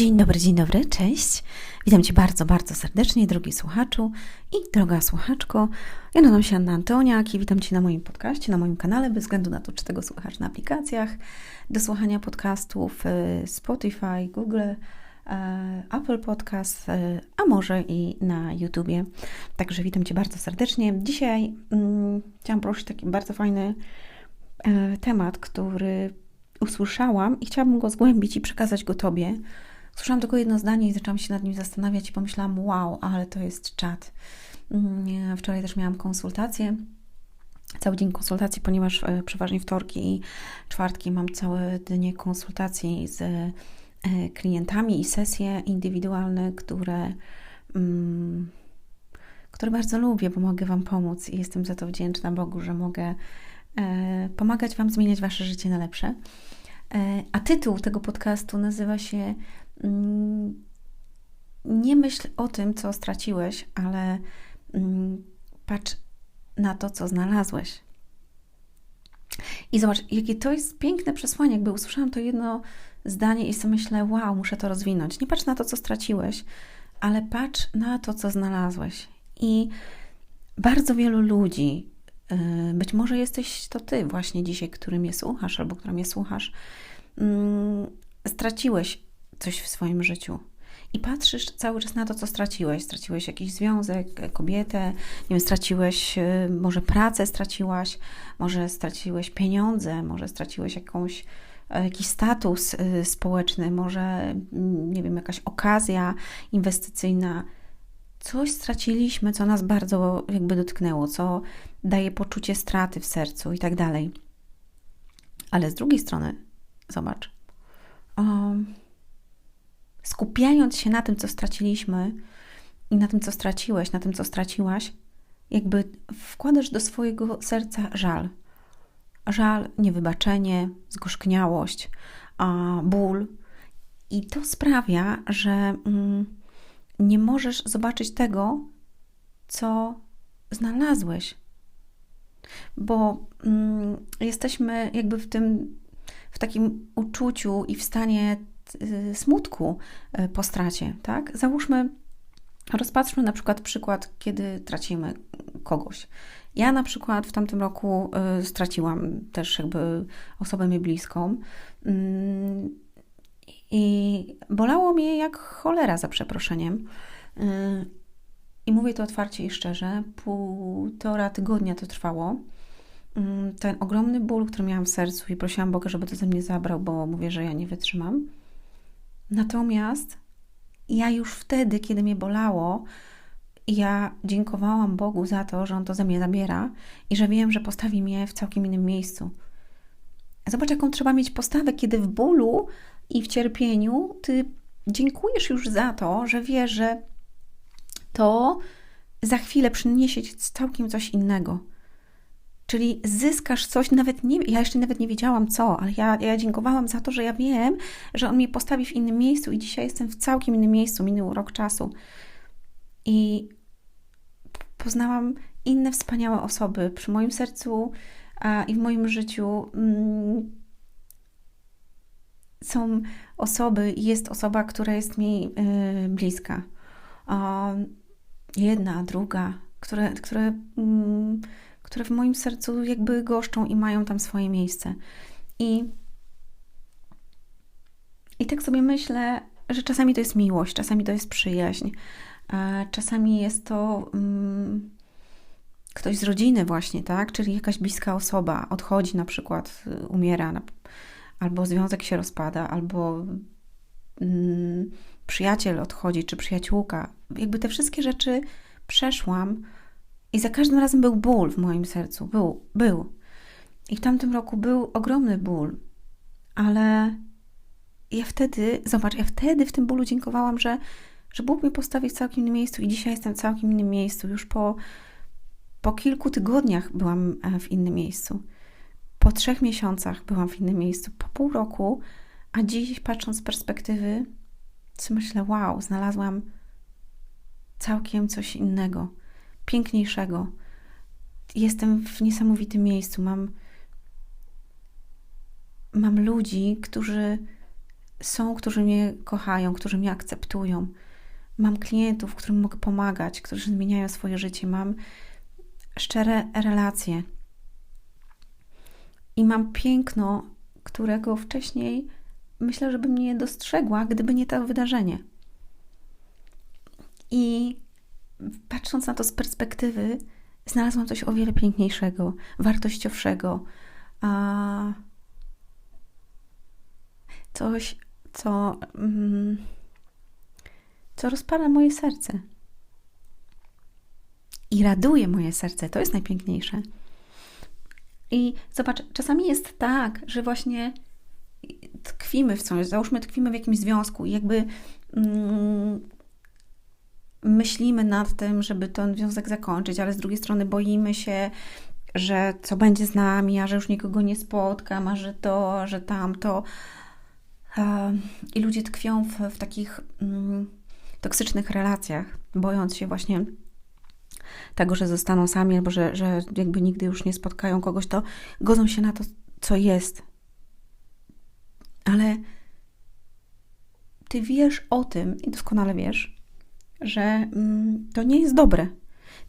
Dzień dobry, dzień dobry, cześć. Witam Cię bardzo, bardzo serdecznie, drogi słuchaczu i droga słuchaczko. Ja nazywam się Anna Antoniak i witam Cię na moim podcaście, na moim kanale, bez względu na to, czy tego słuchasz na aplikacjach do słuchania podcastów y, Spotify, Google, y, Apple Podcast, y, a może i na YouTubie. Także witam Cię bardzo serdecznie. Dzisiaj um, chciałam poruszyć taki bardzo fajny temat, który usłyszałam i chciałabym go zgłębić i przekazać go Tobie Słyszałam tylko jedno zdanie i zaczęłam się nad nim zastanawiać i pomyślałam, wow, ale to jest czat. Mm, wczoraj też miałam konsultację, cały dzień konsultacji, ponieważ e, przeważnie wtorki i czwartki mam całe dnie konsultacji z e, klientami i sesje indywidualne, które, mm, które bardzo lubię, bo mogę Wam pomóc i jestem za to wdzięczna Bogu, że mogę e, pomagać Wam zmieniać Wasze życie na lepsze. A tytuł tego podcastu nazywa się nie myśl o tym, co straciłeś, ale mm, patrz na to, co znalazłeś. I zobacz, jakie to jest piękne przesłanie. Jakby usłyszałam to jedno zdanie i sobie myślę, wow, muszę to rozwinąć. Nie patrz na to, co straciłeś, ale patrz na to, co znalazłeś. I bardzo wielu ludzi, y, być może jesteś to ty właśnie dzisiaj, który mnie słuchasz albo która mnie słuchasz, mm, straciłeś coś w swoim życiu. I patrzysz cały czas na to, co straciłeś. Straciłeś jakiś związek, kobietę, nie wiem, straciłeś, y, może pracę straciłaś, może straciłeś pieniądze, może straciłeś jakąś, e, jakiś status y, społeczny, może, mm, nie wiem, jakaś okazja inwestycyjna. Coś straciliśmy, co nas bardzo jakby dotknęło, co daje poczucie straty w sercu i tak dalej. Ale z drugiej strony, zobacz, um, skupiając się na tym, co straciliśmy i na tym, co straciłeś, na tym, co straciłaś, jakby wkładasz do swojego serca żal. Żal, niewybaczenie, zgorzkniałość, ból. I to sprawia, że mm, nie możesz zobaczyć tego, co znalazłeś. Bo mm, jesteśmy jakby w tym, w takim uczuciu i w stanie smutku y, po stracie, tak? Załóżmy, rozpatrzmy na przykład przykład, kiedy tracimy kogoś. Ja na przykład w tamtym roku y, straciłam też jakby osobę mi bliską mm, i bolało mnie jak cholera za przeproszeniem. I mówię to otwarcie i szczerze, półtora tygodnia to trwało. Mm, ten ogromny ból, który miałam w sercu i prosiłam Boga, żeby to ze mnie zabrał, bo mówię, że ja nie wytrzymam. Natomiast ja już wtedy, kiedy mnie bolało, ja dziękowałam Bogu za to, że On to ze mnie zabiera i że wiem, że postawi mnie w całkiem innym miejscu. Zobacz, jaką trzeba mieć postawę, kiedy w bólu i w cierpieniu ty dziękujesz już za to, że wiesz, że to za chwilę przyniesie ci całkiem coś innego. Czyli zyskasz coś, nawet nie, ja jeszcze nawet nie wiedziałam co, ale ja, ja dziękowałam za to, że ja wiem, że on mnie postawi w innym miejscu i dzisiaj jestem w całkiem innym miejscu, minął rok czasu. I poznałam inne wspaniałe osoby przy moim sercu a, i w moim życiu. Mm, są osoby, jest osoba, która jest mi y, bliska. jedna, druga, które, które mm, które w moim sercu jakby goszczą i mają tam swoje miejsce. I, i tak sobie myślę, że czasami to jest miłość, czasami to jest przyjaźń, czasami jest to um, ktoś z rodziny, właśnie, tak? Czyli jakaś bliska osoba odchodzi, na przykład umiera, albo związek się rozpada, albo um, przyjaciel odchodzi, czy przyjaciółka. Jakby te wszystkie rzeczy przeszłam i za każdym razem był ból w moim sercu. Był, był. I w tamtym roku był ogromny ból, ale ja wtedy, zobacz, ja wtedy w tym bólu dziękowałam, że, że Bóg mnie postawi w całkiem innym miejscu i dzisiaj jestem w całkiem innym miejscu. Już po, po kilku tygodniach byłam e, w innym miejscu. Po trzech miesiącach byłam w innym miejscu, po pół roku, a dziś patrząc z perspektywy, co myślę, wow, znalazłam całkiem coś innego piękniejszego. Jestem w niesamowitym miejscu. Mam, mam ludzi, którzy są, którzy mnie kochają, którzy mnie akceptują. Mam klientów, którym mogę pomagać, którzy zmieniają swoje życie. Mam szczere relacje. I mam piękno, którego wcześniej myślę, że bym nie dostrzegła, gdyby nie to wydarzenie. I patrząc na to z perspektywy, znalazłam coś o wiele piękniejszego, wartościowszego, a coś, co, mm, co rozpala moje serce. I raduje moje serce. To jest najpiękniejsze. I zobacz, czasami jest tak, że właśnie tkwimy w coś, załóżmy tkwimy w jakimś związku i jakby mm, myślimy nad tym, żeby ten związek zakończyć, ale z drugiej strony boimy się, że co będzie z nami, a że już nikogo nie spotkam, a że to, a że tamto. I ludzie tkwią w, w takich mm, toksycznych relacjach, bojąc się właśnie tego, że zostaną sami, albo że, że jakby nigdy już nie spotkają kogoś, to godzą się na to, co jest. Ale ty wiesz o tym i doskonale wiesz, że mm, to nie jest dobre.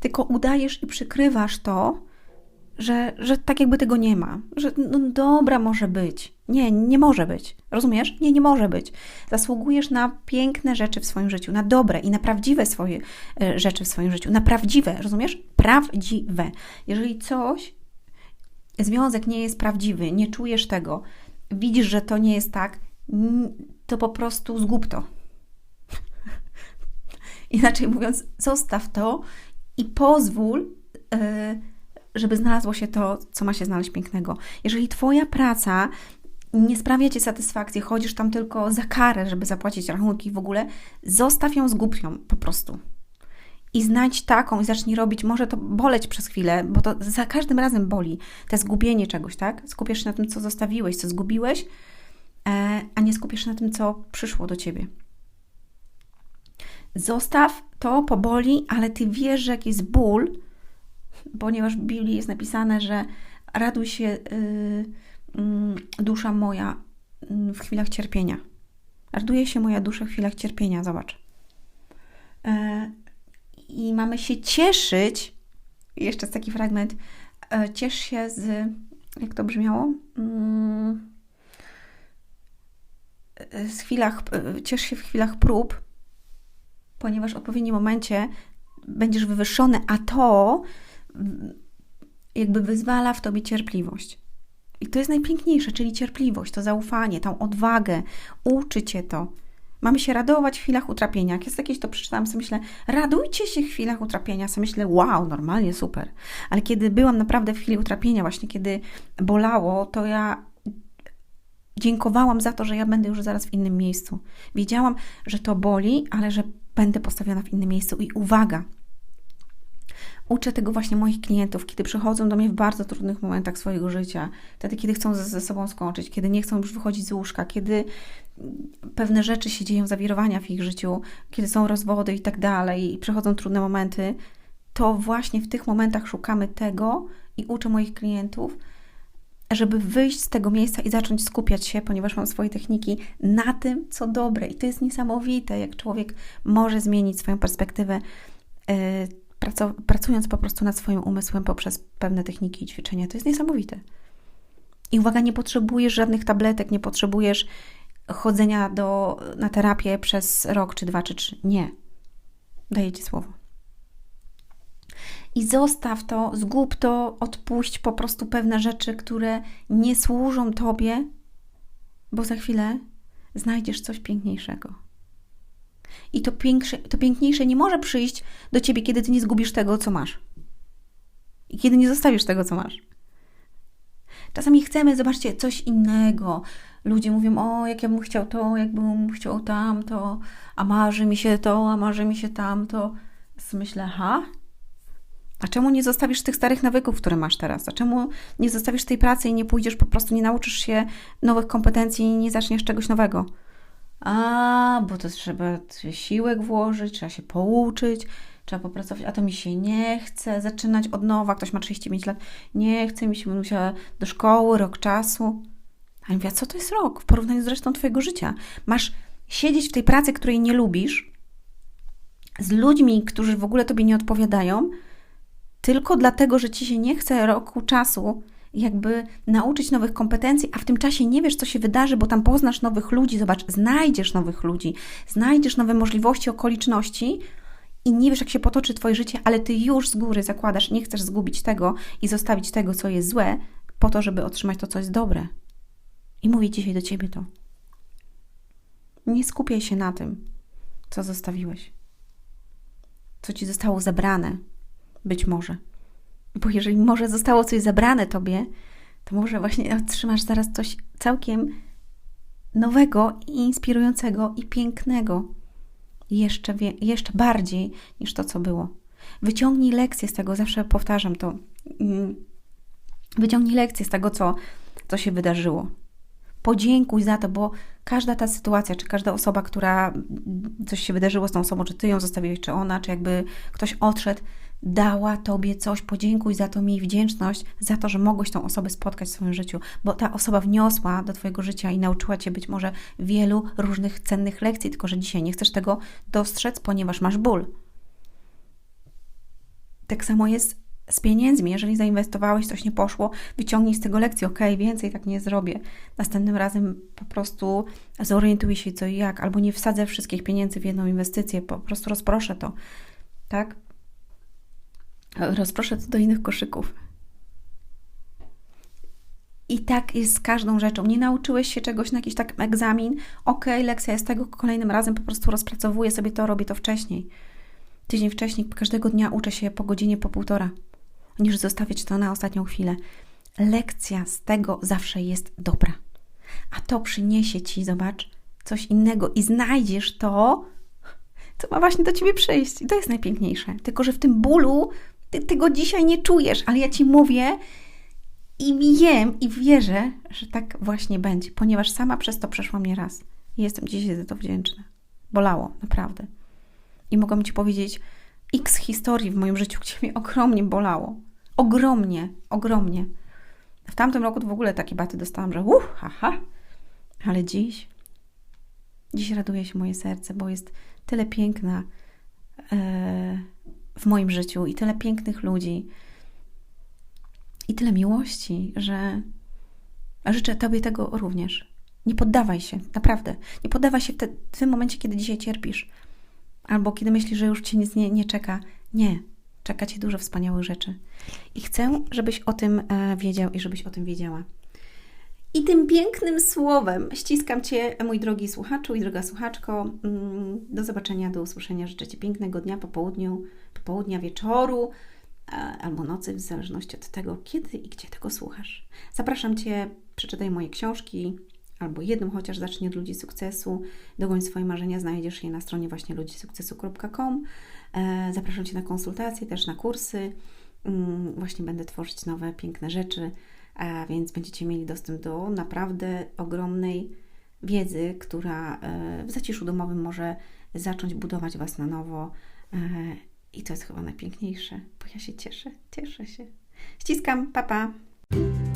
Tylko udajesz i przykrywasz to, że, że tak jakby tego nie ma. Że no dobra, może być. Nie, nie może być. Rozumiesz? Nie, nie może być. Zasługujesz na piękne rzeczy w swoim życiu, na dobre i na prawdziwe swoje e, rzeczy w swoim życiu. Na prawdziwe, rozumiesz? Prawdziwe. Jeżeli coś, związek nie jest prawdziwy, nie czujesz tego, widzisz, że to nie jest tak, to po prostu zgub to. Inaczej mówiąc, zostaw to i pozwól, e, żeby znalazło się to, co ma się znaleźć pięknego. Jeżeli Twoja praca nie sprawia Ci satysfakcji, chodzisz tam tylko za karę, żeby zapłacić rachunki w ogóle, zostaw ją, zgub ją po prostu. I znajdź taką i zacznij robić, może to boleć przez chwilę, bo to za każdym razem boli, te zgubienie czegoś, tak? Skupiasz się na tym, co zostawiłeś, co zgubiłeś, e, a nie skupiasz się na tym, co przyszło do Ciebie. Zostaw to, poboli, ale Ty wiesz, że jakiś ból, ponieważ w Biblii jest napisane, że raduj się yy, yy, dusza moja yy, w chwilach cierpienia. Raduje się moja dusza w chwilach cierpienia, zobacz. E, I mamy się cieszyć, jeszcze jest taki fragment, e, ciesz się z, jak to brzmiało? Mm, z chwilach, e, ciesz się w chwilach prób, ponieważ w odpowiednim momencie będziesz wywyższony, a to jakby wyzwala w tobie cierpliwość. I to jest najpiękniejsze, czyli cierpliwość, to zaufanie, tą odwagę, uczy cię to. Mamy się radować w chwilach utrapienia. Jak jest jakieś, to przeczytałam sobie, myślę, radujcie się w chwilach utrapienia. Sobie myślę, wow, normalnie, super. Ale kiedy byłam naprawdę w chwili utrapienia, właśnie kiedy bolało, to ja dziękowałam za to, że ja będę już zaraz w innym miejscu. Wiedziałam, że to boli, ale że będę postawiona w innym miejscu. I uwaga, uczę tego właśnie moich klientów, kiedy przychodzą do mnie w bardzo trudnych momentach swojego życia, wtedy, kiedy chcą ze, ze sobą skończyć, kiedy nie chcą już wychodzić z łóżka, kiedy pewne rzeczy się dzieją, zawirowania w ich życiu, kiedy są rozwody i tak dalej, i przychodzą trudne momenty, to właśnie w tych momentach szukamy tego i uczę moich klientów, żeby wyjść z tego miejsca i zacząć skupiać się, ponieważ mam swoje techniki, na tym, co dobre. I to jest niesamowite, jak człowiek może zmienić swoją perspektywę, yy, pracując po prostu nad swoim umysłem poprzez pewne techniki i ćwiczenia. To jest niesamowite. I uwaga, nie potrzebujesz żadnych tabletek, nie potrzebujesz chodzenia do, na terapię przez rok, czy dwa, czy trzy. Nie. Daję Ci słowo i zostaw to, zgub to, odpuść po prostu pewne rzeczy, które nie służą Tobie, bo za chwilę znajdziesz coś piękniejszego. I to, piększe, to piękniejsze nie może przyjść do Ciebie, kiedy Ty nie zgubisz tego, co masz. I kiedy nie zostawisz tego, co masz. Czasami chcemy, zobaczcie, coś innego. Ludzie mówią, o, jak ja bym chciał to, jakbym chciał tamto, a marzy mi się to, a marzy mi się tamto. Myślę, ha, a czemu nie zostawisz tych starych nawyków, które masz teraz? A czemu nie zostawisz tej pracy i nie pójdziesz, po prostu nie nauczysz się nowych kompetencji i nie zaczniesz czegoś nowego? A, bo to trzeba siłek włożyć, trzeba się pouczyć, trzeba popracować, a to mi się nie chce zaczynać od nowa. Ktoś ma 35 lat, nie chce mi się, musiała do szkoły, rok czasu. A ja mówię, a co to jest rok w porównaniu z resztą Twojego życia? Masz siedzieć w tej pracy, której nie lubisz, z ludźmi, którzy w ogóle Tobie nie odpowiadają, tylko dlatego, że Ci się nie chce roku czasu jakby nauczyć nowych kompetencji, a w tym czasie nie wiesz, co się wydarzy, bo tam poznasz nowych ludzi, zobacz, znajdziesz nowych ludzi, znajdziesz nowe możliwości, okoliczności i nie wiesz, jak się potoczy Twoje życie, ale Ty już z góry zakładasz, nie chcesz zgubić tego i zostawić tego, co jest złe, po to, żeby otrzymać to, co jest dobre. I mówię dzisiaj do Ciebie to. Nie skupiaj się na tym, co zostawiłeś, co Ci zostało zabrane, być może. Bo jeżeli może zostało coś zabrane Tobie, to może właśnie otrzymasz zaraz coś całkiem nowego inspirującego i pięknego. Jeszcze, wie, jeszcze bardziej niż to, co było. Wyciągnij lekcję z tego, zawsze powtarzam to. Mm. Wyciągnij lekcję z tego, co, co się wydarzyło. Podziękuj za to, bo każda ta sytuacja, czy każda osoba, która coś się wydarzyło z tą osobą, czy ty ją zostawiłeś, czy ona, czy jakby ktoś odszedł, dała Tobie coś, podziękuj za to, miej wdzięczność za to, że mogłeś tą osobę spotkać w swoim życiu, bo ta osoba wniosła do Twojego życia i nauczyła Cię być może wielu różnych cennych lekcji, tylko że dzisiaj nie chcesz tego dostrzec, ponieważ masz ból. Tak samo jest z pieniędzmi. Jeżeli zainwestowałeś, coś nie poszło, wyciągnij z tego lekcję. Ok, więcej tak nie zrobię. Następnym razem po prostu zorientuj się co i jak, albo nie wsadzę wszystkich pieniędzy w jedną inwestycję, po prostu rozproszę to. Tak? Rozproszę to do innych koszyków. I tak jest z każdą rzeczą. Nie nauczyłeś się czegoś na jakiś tak egzamin, ok, lekcja jest tego, kolejnym razem po prostu rozpracowuję sobie to, robię to wcześniej. Tydzień wcześniej, każdego dnia uczę się po godzinie, po półtora, niż zostawiać to na ostatnią chwilę. Lekcja z tego zawsze jest dobra. A to przyniesie ci, zobacz, coś innego i znajdziesz to, co ma właśnie do ciebie przyjść. I to jest najpiękniejsze. Tylko, że w tym bólu ty tego dzisiaj nie czujesz, ale ja ci mówię i wiem i wierzę, że tak właśnie będzie, ponieważ sama przez to przeszłam nie raz. I jestem dzisiaj za to wdzięczna. Bolało, naprawdę. I mogę ci powiedzieć x historii w moim życiu, gdzie mnie ogromnie bolało. Ogromnie, ogromnie. W tamtym roku to w ogóle takie baty dostałam, że uff, haha. Ale dziś, dziś raduje się moje serce, bo jest tyle piękna. Yy, w moim życiu i tyle pięknych ludzi i tyle miłości, że życzę Tobie tego również. Nie poddawaj się, naprawdę. Nie poddawaj się w, te, w tym momencie, kiedy dzisiaj cierpisz, albo kiedy myślisz, że już Cię nic nie, nie czeka. Nie, czeka Cię dużo wspaniałych rzeczy. I chcę, żebyś o tym e, wiedział i żebyś o tym wiedziała. I tym pięknym słowem ściskam Cię, mój drogi słuchaczu i droga słuchaczko. Mm, do zobaczenia, do usłyszenia. Życzę Ci pięknego dnia, popołudniu, popołudnia, wieczoru e, albo nocy, w zależności od tego, kiedy i gdzie tego słuchasz. Zapraszam Cię, przeczytaj moje książki, albo jedną chociaż zacznij od Ludzi Sukcesu. Dogoń swoje marzenia, znajdziesz je na stronie właśnie ludzisukcesu.com. E, zapraszam Cię na konsultacje, też na kursy. Mm, właśnie będę tworzyć nowe, piękne rzeczy a więc będziecie mieli dostęp do naprawdę ogromnej wiedzy, która e, w zaciszu domowym może zacząć budować Was na nowo. I to jest chyba najpiękniejsze, bo ja się cieszę, cieszę się. Ściskam, papa. Pa.